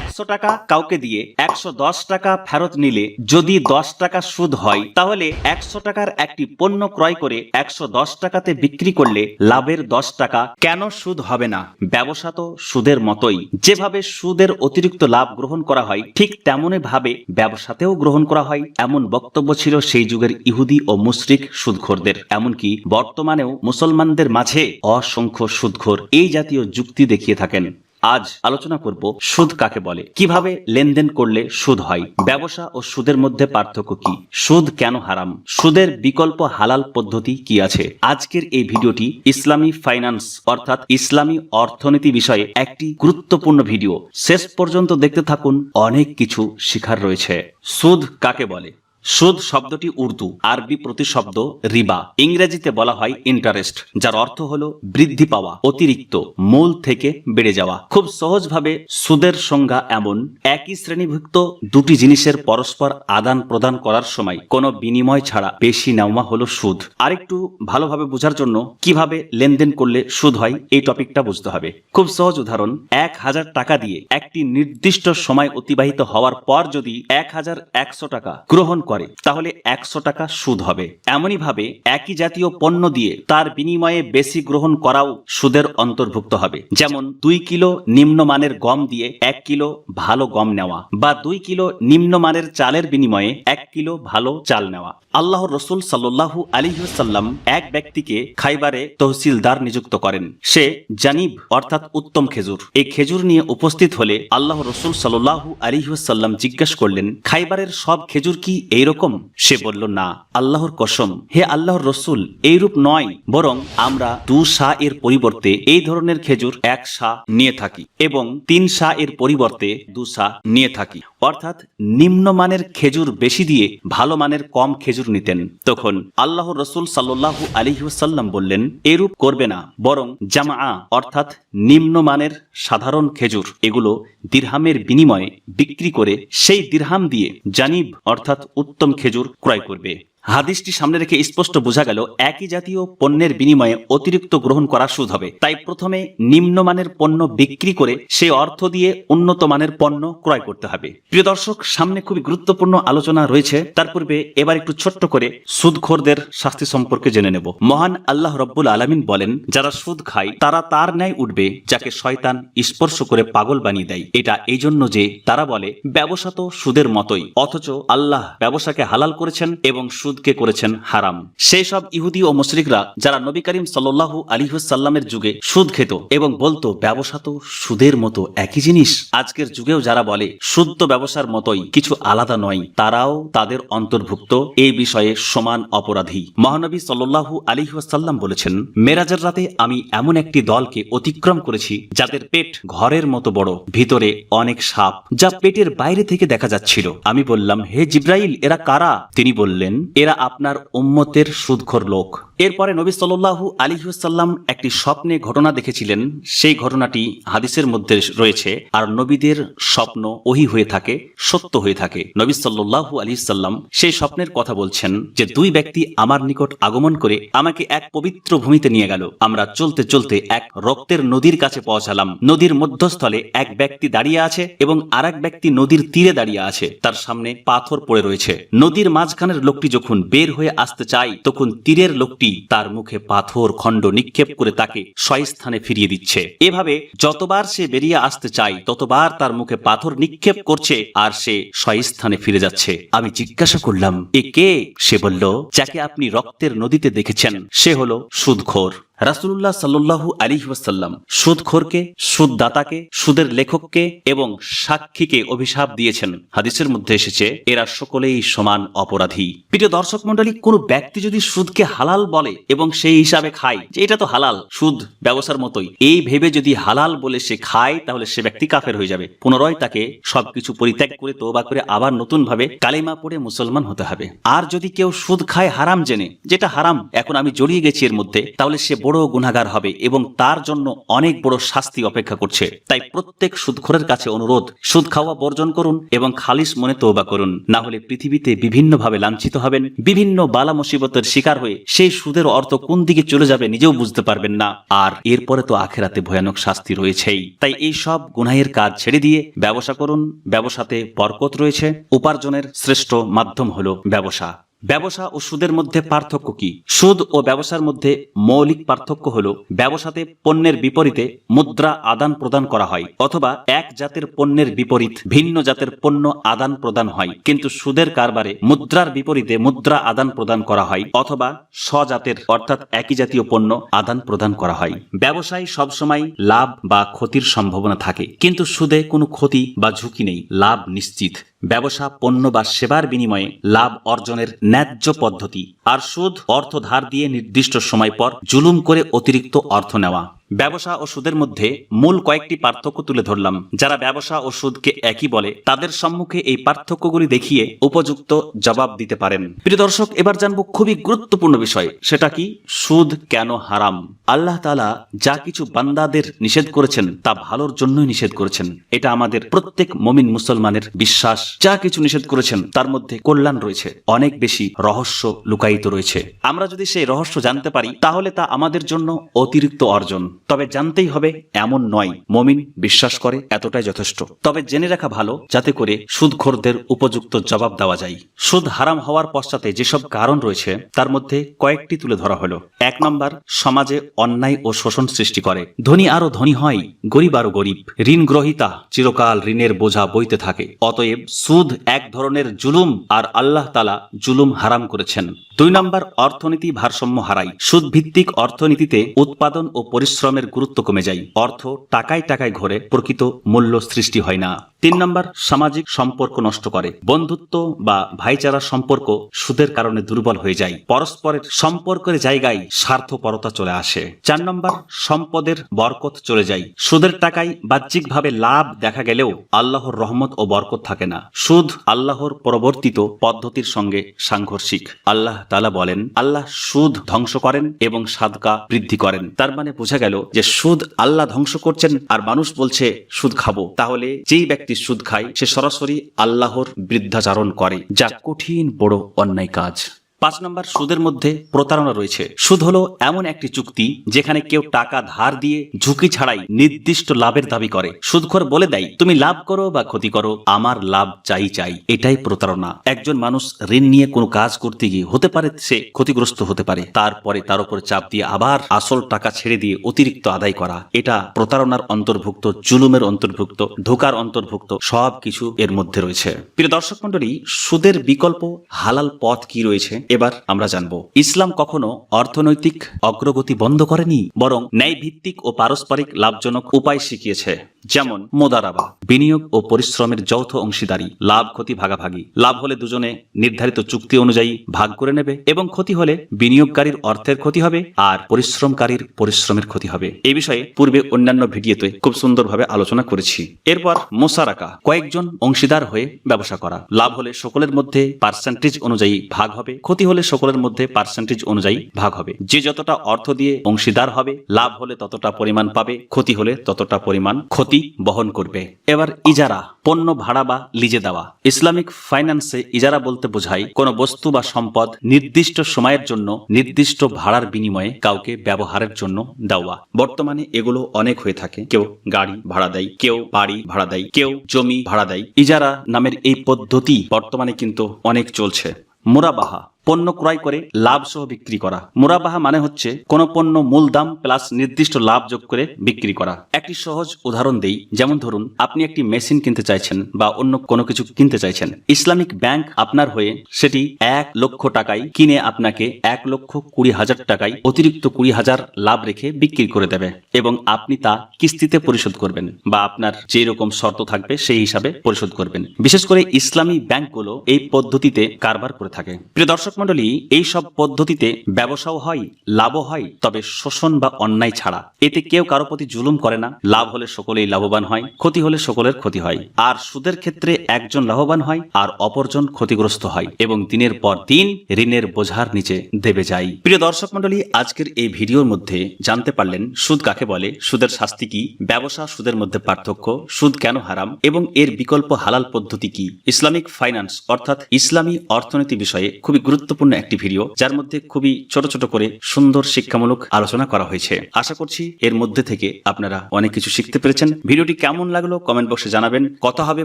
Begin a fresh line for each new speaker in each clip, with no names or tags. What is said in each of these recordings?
একশো টাকা কাউকে দিয়ে একশো দশ টাকা ফেরত নিলে যদি দশ টাকা সুদ হয়, তাহলে একশো টাকার একটি পণ্য ক্রয় করে একশো দশ টাকাতে বিক্রি করলে লাভের দশ টাকা কেন সুদ হবে না? ব্যবসা তো সুদের মতোই। যেভাবে সুদের অতিরিক্ত লাভ গ্রহণ করা হয়, ঠিক তেমনই ভাবে ব্যবসাতেও গ্রহণ করা হয়। এমন বক্তব্য ছিল সেই যুগের ইহুদি ও মুশরিক সুদখোরদের। এমনকি বর্তমানেও মুসলমানদের মাঝে অসংখ্য সুদখোর এই জাতীয় যুক্তি দেখিয়ে থাকেন। আজ আলোচনা করব সুদ কাকে বলে? কীভাবে লেনদেন করলে সুদ হয়? ব্যবসা ও সুদের মধ্যে পার্থক্য কি? সুদ কেন হারাম? সুদের বিকল্প হালাল পদ্ধতি কি আছে? আজকের এই ভিডিওটি ইসলামী ফাইন্যান্স, অর্থাৎ ইসলামী অর্থনীতি বিষয়ে একটি গুরুত্বপূর্ণ ভিডিও। শেষ পর্যন্ত দেখতে থাকুন, অনেক কিছু শিখার রয়েছে। সুদ কাকে বলে? সুদ শব্দটি উর্দু, আরবি প্রতিশব্দ রিবা। ইংরেজিতে বলা হয় ইন্টারেস্ট যার অর্থ হলো বৃদ্ধি পাওয়া, অতিরিক্ত, মূল থেকে বেড়ে যাওয়া। খুব সহজভাবে সুদের সংজ্ঞা এমন, একই শ্রেণীভুক্ত দুটি জিনিসের পরস্পর আদান প্রদান করার সময় কোনো বিনিময় ছাড়া বেশি নেওয়া হলো সুদ। আরেকটু ভালোভাবে বোঝার জন্য কীভাবে লেনদেন করলে সুদ হয়, এই টপিকটা বুঝতে হবে। খুব সহজ উদাহরণ, এক হাজার টাকা দিয়ে একটি নির্দিষ্ট সময় অতিবাহিত হওয়ার পর যদি এক হাজার একশো টাকা গ্রহণ করে, তাহলে একশো টাকা সুদ হবে। এমনই ভাবে একই জাতীয় পণ্য দিয়ে তার বিনিময়ে বেশি গ্রহণ করাও সুদের অন্তর্ভুক্ত হবে। যেমন দুই কিলো নিম্নমানের গম দিয়ে এক কিলো ভালো গম নেওয়া বা দুই কিলো নিম্নমানের চালের বিনিময়ে এক কিলো ভালো চাল নেওয়া। আল্লাহ রসুল সাল্লাহু আলিহাল্লাম এক ব্যক্তিকে খাইবারে তহসিলদার নিযুক্ত করেন। সে জানিব, অর্থাৎ উত্তম খেজুর। এই খেজুর নিয়ে উপস্থিত হলে আল্লাহ রসুল সাল্লাহু আলিহাল্লাম জিজ্ঞাসা করলেন, খাইবারের সব খেজুর কি এইরকম সে বলল, না, আল্লাহর কসম, হে আল্লাহর রসুল, এইরূপ নয়, বরং আমরা দু সা এর পরিবর্তে এই ধরনের খেজুর এক সা নিয়ে থাকি এবং তিন সা এর পরিবর্তে দু সা নিয়ে থাকি। অর্থাৎ নিম্নমানের খেজুর বেশি দিয়ে ভালো মানের কম খেজুর নিতেন। তখন আল্লাহ রসুল সাল্লু আলিহাসাল্লাম বললেন, এরূপ করবে না, বরং জামা অর্থাৎ নিম্নমানের সাধারণ খেজুর, এগুলো দিরহামের বিনিময়ে বিক্রি করে সেই দিরহাম দিয়ে জানিব, অর্থাৎ উত্তম খেজুর ক্রয় করবে। হাদিসটি সামনে রেখে স্পষ্ট বোঝা গেল, একই জাতীয় পণ্যের বিনিময়ে অতিরিক্ত গ্রহণ করা সুদ হবে। তাই প্রথমে নিম্নমানের পণ্য বিক্রি করে সেই অর্থ দিয়ে উন্নত মানের পণ্য ক্রয় করতে হবে। প্রিয় দর্শক, সামনে খুবই গুরুত্বপূর্ণ আলোচনা রয়েছে। তার পূর্বে এবার একটু ছোট্ট করে সুদখোরদের শাস্তি সম্পর্কে জেনে নেব। মহান আল্লাহ রব্বুল আলমিন বলেন, যারা সুদ খায়, তারা তার ন্যায় উঠবে, যাকে শয়তান স্পর্শ করে পাগল বানিয়ে দেয়। এটা এই জন্য যে তারা বলে, ব্যবসা তো সুদের মতোই, অথচ আল্লাহ ব্যবসাকে হালাল করেছেন এবং সুদকে করেছেন হারাম। সেই সব ইহুদি ও মুশরিকরা যারা নবী করিম সাল্লাল্লাহু আলিহাসাল্লামের যুগে সুদ খেত এবং বলতো, ব্যবসা তো সুদের মতো একই জিনিস। আজকের যুগেও যারা বলে, সুদ তো ব্যবসার মতোই, কিছু আলাদা নয়, তারাও তাদের অন্তর্ভুক্ত এই বিষয়ে সমান অপরাধী। মহানবী সাল্লাল্লাহু আলিহাসাল্লাম বলেছেন, মেরাজের রাতে আমি এমন একটি দলকে অতিক্রম করেছি, যাদের পেট ঘরের মতো বড়, ভিতরে অনেক সাপ, যা পেটের বাইরে থেকে দেখা যাচ্ছিল। আমি বললাম, হে জিব্রাইল, এরা কারা? তিনি বললেন এরা আপনার উম্মতের সুদখর লোক। এরপরে নবী সাল্লাল্লাহু আলিহাসাল্লাম একটি স্বপ্নে ঘটনা দেখেছিলেন। সেই ঘটনাটি হাদিসের মধ্যে রয়েছে। আর নবীদের স্বপ্ন ওহি হয়ে থাকে, সত্য হয়ে থাকে। নবী সাল্লাল্লাহু আলী সাল্লাম সেই স্বপ্নের কথা বলছেন যে, দুই ব্যক্তি আমার নিকট আগমন করে আমাকে এক পবিত্র ভূমিতে নিয়ে গেল। আমরা চলতে চলতে এক রক্তের নদীর কাছে পৌঁছালাম। নদীর মধ্যস্থলে এক ব্যক্তি দাঁড়িয়ে আছে এবং আর ব্যক্তি নদীর তীরে দাঁড়িয়ে আছে। তার সামনে পাথর পড়ে রয়েছে। নদীর মাঝখানের লোকটি যখন বের হয়ে আসতে চায়, তখন তীরের লোকটি তার মুখে পাথর, খণ্ড নিক্ষেপ করে তাকে স্বস্থানে ফিরিয়ে দিচ্ছে। এভাবে যতবার সে বেরিয়ে আসতে চায়, ততবার তার মুখে পাথর নিক্ষেপ করছে আর সে স্বস্থানে ফিরে যাচ্ছে। আমি জিজ্ঞাসা করলাম, এ কে? সে বলল, যাকে আপনি রক্তের নদীতে দেখেছেন। সে হলো সুদখোর। রাসুল্লাহ সাল্লু আলী ওয়াসাল্লাম সুদখোরকে, সুদদাতাকে, সুদের লেখককে এবং সাক্ষীকে অভিশাপ দিয়েছেন। হাদিসের মধ্যে এসেছে, এরা সকলেই সমান অপরাধী। প্রিয় দর্শক মন্ডলী কোন ব্যক্তি যদি সুদকে হালাল বলে এবং সেই হিসাবে খায়, যে এটা তো হালাল, সুদ ব্যবসার মতোই, এই ভেবে যদি হালাল বলে সে খায়, তাহলে সে ব্যক্তি কাফের হয়ে যাবে। পুনরায় তাকে সবকিছু পরিত্যাগ করে তোবা করে আবার নতুন ভাবে কালিমা পড়ে মুসলমান হতে হবে। আর যদি কেউ সুদ খায় হারাম জেনে, যেটা হারাম, এখন আমি জড়িয়ে গেছি এর মধ্যে, তাহলে সে বড় গুণাগার হবে এবং তার জন্য অনেক বড় শাস্তি অপেক্ষা করছে। তাই প্রত্যেক সুদখোরের কাছে অনুরোধ, সুদ খাওয়া বর্জন করুন এবং খালিস মনে তৌবা করুন। না হলে পৃথিবীতে বিভিন্নভাবে লাঞ্ছিত হবেন, বিভিন্ন বালা মুসিবতের শিকার হয়ে সেই সুদের অর্থ কোন দিকে চলে যাবে নিজেও বুঝতে পারবেন না। আর এরপরে তো আখেরাতে ভয়ানক শাস্তি রয়েছেই। তাই এই সব গুনাহের কাজ ছেড়ে দিয়ে ব্যবসা করুন। ব্যবসাতে বরকত রয়েছে। উপার্জনের শ্রেষ্ঠ মাধ্যম হলো ব্যবসা। ব্যবসা ও সুদের মধ্যে পার্থক্য কি? সুদ ও ব্যবসার মধ্যে মৌলিক পার্থক্য হল ব্যবসাতে পণ্যের বিপরীতে মুদ্রা আদান প্রদান করা হয় অথবা এক জাতের পণ্যের বিপরীত ভিন্ন জাতের পণ্য আদান প্রদান হয়। কিন্তু সুদের কারবারে মুদ্রার বিপরীতে মুদ্রা আদান প্রদান করা হয় অথবা স্বজাতের অর্থাৎ একই জাতীয় পণ্য আদান প্রদান করা হয়। ব্যবসায় সবসময় লাভ বা ক্ষতির সম্ভাবনা থাকে। কিন্তু সুদে কোনো ক্ষতি বা ঝুঁকি নেই। লাভ নিশ্চিত। ব্যবসা, পণ্য বা সেবার বিনিময়ে লাভ অর্জনের ন্যায্য পদ্ধতি। আর সুদ অর্থ ধার দিয়ে নির্দিষ্ট সময় পর জুলুম করে অতিরিক্ত অর্থ নেওয়া। ব্যবসা ও সুদের মধ্যে মূল কয়েকটি পার্থক্য তুলে ধরলাম। যারা ব্যবসা ও সুদকে একই বলে, তাদের সম্মুখে এই পার্থক্যগুলি দেখিয়ে উপযুক্ত জবাব দিতে পারেন। প্রিয় দর্শক, এবার জানব খুবই গুরুত্বপূর্ণ বিষয়, সেটা কি? সুদ কেন হারাম? আল্লাহ তালা যা কিছু বান্দাদের নিষেধ করেছেন, তা ভালোর জন্যই নিষেধ করেছেন। এটা আমাদের প্রত্যেক মমিন মুসলমানের বিশ্বাস। যা কিছু নিষেধ করেছেন, তার মধ্যে কল্যাণ রয়েছে। অনেক বেশি রহস্য লুকায়িত রয়েছে। আমরা যদি সেই রহস্য জানতে পারি, তাহলে তা আমাদের জন্য অতিরিক্ত অর্জন। তবে জানতেই হবে, এমন নয়। মমিন বিশ্বাস করে, এতটাই যথেষ্ট। তবে জেনে রাখা ভালো, যাতে করে সুদখোরদের উপযুক্ত জবাব দেওয়া যায়। সুদ হারাম হওয়ার পশ্চাতে যেসব কারণ রয়েছে, তার মধ্যে কয়েকটি তুলে ধরা হলো। এক নম্বর, সমাজে অন্যায় ও শোষণ সৃষ্টি করে। ধনী আরও ধনী হয়, গরিব আরও গরিব। ঋণ গ্রহিতা চিরকাল ঋণের বোঝা বইতে থাকে। অতএব সুদ এক ধরনের জুলুম আর আল্লাহ তালা জুলুম হারাম করেছেন। দুই নম্বর, অর্থনীতি ভারসাম্য হারায়। সুদ ভিত্তিক অর্থনীতিতে উৎপাদন ও পরিশ্রমের গুরুত্ব কমে যায়। অর্থ টাকায় টাকায় ঘরে প্রকৃত মূল্য সৃষ্টি হয় না। তিন নম্বর, সামাজিক সম্পর্ক নষ্ট করে। বন্ধুত্ব বা ভাইচারা সম্পর্ক সুদের কারণে দুর্বল হয়ে যায়। পরস্পরের সম্পর্কের জায়গায় স্বার্থপরতা চলে আসে। চার নম্বর, সম্পদের বরকত চলে যায়। সুদের টাকায় বাহ্যিকভাবে লাভ দেখা গেলেও আল্লাহর রহমত ও বরকত থাকে না। সুদ আল্লাহর পরবর্তিত পদ্ধতির সঙ্গে সাংঘর্ষিক। আল্লাহ তালা বলেন, আল্লাহ সুদ ধ্বংস করেন এবং সাদকা বৃদ্ধি করেন। তার মানে বোঝা গেল যে সুদ আল্লাহ ধ্বংস করছেন আর মানুষ বলছে, সুদ খাব। তাহলে যেই ব্যক্তি সুদ খায় সে সরাসরি আল্লাহর বৃদ্ধাচারণ করে। যা কঠিন বড় অন্যায় কাজ। পাঁচ নম্বর সুদের মধ্যে প্রতারণা রয়েছে। সুদ হলো এমন একটি চুক্তি যেখানে কেউ টাকা ধার দিয়ে ঝুঁকি ছাড়াই নির্দিষ্ট লাভের দাবি করে। সুদখোর বলে দেয়, তুমি লাভ করো বা ক্ষতি করো, আমার লাভ চাই চাই। এটাই প্রতারণা। একজন মানুষ ঋণ নিয়ে কোনো কাজ করতে গিয়ে হতে পারে, সে ক্ষতিগ্রস্ত হতে পারে। তারপরে তার উপর চাপ দিয়ে আবার আসল টাকা ছেড়ে দিয়ে অতিরিক্ত আদায় করা। এটা প্রতারণার অন্তর্ভুক্ত, জুলুমের অন্তর্ভুক্ত, ধোকার অন্তর্ভুক্ত সব কিছু এর মধ্যে রয়েছে। প্রিয় দর্শক মন্ডলী সুদের বিকল্প হালাল পথ কি রয়েছে? এবার আমরা জানব, ইসলাম কখনো অর্থনৈতিক অগ্রগতি বন্ধ করেনি, বরং ন্যায় ভিত্তিক ও পারস্পরিক লাভজনক উপায় শিখিয়েছে, যেমন মোদারাবা, বিনিয়োগ ও পরিশ্রমের যৌথ অংশীদারি, লাভ, ক্ষতি, ভাগাভাগি। লাভ হলে দুজনে নির্ধারিত চুক্তি অনুযায়ী ভাগ করে নেবে এবং ক্ষতি হলে বিনিয়োগকারীর অর্থের ক্ষতি হবে আর পরিশ্রমকারীর পরিশ্রমের ক্ষতি হবে। এই বিষয়ে পূর্বে অন্যান্য ভিডিওতে খুব সুন্দরভাবে আলোচনা করেছি। এরপর মোসারাকা, কয়েকজন অংশীদার হয়ে ব্যবসা করা। লাভ হলে সকলের মধ্যে পার্সেন্টেজ অনুযায়ী ভাগ হবে, ক্ষতি হলে সকলের মধ্যে পার্সেন্টেজ অনুযায়ী ভাগ হবে। যে যতটা অর্থ দিয়ে অংশীদার হবে, লাভ হলে ততটা পরিমাণ পাবে, ক্ষতি হলে ততটা পরিমাণ ক্ষতি বহন করবে। এবার ইজারা, পণ্য ভাড়া বা লিজে দেওয়া। ইসলামিক ফাইন্যান্সে ইজারা বলতে বোঝায়, কোনো বস্তু বা সম্পদ নির্দিষ্ট সময়ের জন্য, নির্দিষ্ট ভাড়ার বিনিময়ে কাউকে ব্যবহারের জন্য দেওয়া। বর্তমানে এগুলো অনেক হয়ে থাকে। কেউ গাড়ি ভাড়া দেয়, কেউ বাড়ি ভাড়া দেয়, কেউ জমি ভাড়া দেয়। ইজারা নামের এই পদ্ধতি বর্তমানে কিন্তু অনেক চলছে। মোরাবাহা পণ্য ক্রয় করে লাভ সহ বিক্রি করা। মুরাবাহা মানে হচ্ছে কোন পণ্য মূল দাম প্লাস নির্দিষ্ট লাভ যোগ করে বিক্রি করা। একটি সহজ উদাহরণ দেই, যেমন ধরুন, আপনি একটি মেশিন কিনতে চাইছেন বা অন্য কোনো কিছু কিনতে চাইছেন। ইসলামিক ব্যাংক আপনার হয়ে সেটি এক লক্ষ টাকায় কিনে আপনাকে এক লক্ষ কুড়ি হাজার টাকায় অতিরিক্ত কুড়ি হাজার লাভ রেখে বিক্রি করে দেবে এবং আপনি তা কিস্তিতে পরিশোধ করবেন বা আপনার যে রকম শর্ত থাকবে সেই হিসাবে পরিশোধ করবেন। বিশেষ করে ইসলামী ব্যাংকগুলো এই পদ্ধতিতে কারবার করে থাকে। প্রিয় দর্শক মণ্ডলী এই সব পদ্ধতিতে ব্যবসাও হয়, লাভও হয়, তবে শোষণ বা অন্যায় ছাড়া। এতে কেউ কারও প্রতি জুলুম করে না। লাভ হলে সকলেই লাভবান হয়, ক্ষতি হলে সকলের ক্ষতি হয়। আর সুদের ক্ষেত্রে একজন লাভবান হয়, আর অপরজন ক্ষতিগ্রস্ত হয় এবং দিনের পর দিন ঋণের বোঝার নিচে দেবে যায়। প্রিয় দর্শক মন্ডলী আজকের এই ভিডিওর মধ্যে জানতে পারলেন, সুদ কাকে বলে, সুদের শাস্তি কি, ব্যবসা সুদের মধ্যে পার্থক্য, সুদ কেন হারাম, এবং এর বিকল্প হালাল পদ্ধতি কি? ইসলামিক ফাইন্যান্স, অর্থাৎ ইসলামী অর্থনীতি বিষয়ে খুবই গুরুত্বপূর্ণ একটি ভিডিও যার মধ্যে খুবই ছোট ছোট করে সুন্দর শিক্ষামূলক আলোচনা করা হয়েছে। আশা করছি এর মধ্যে থেকে আপনারা অনেক কিছু শিখতে পেরেছেন। ভিডিওটি কেমন লাগল কমেন্ট বক্সে জানাবেন। কথা হবে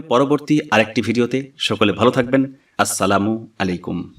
পরবর্তী আরেকটি ভিডিওতে। সকলে ভালো থাকবেন। আসসালামু আলাইকুম।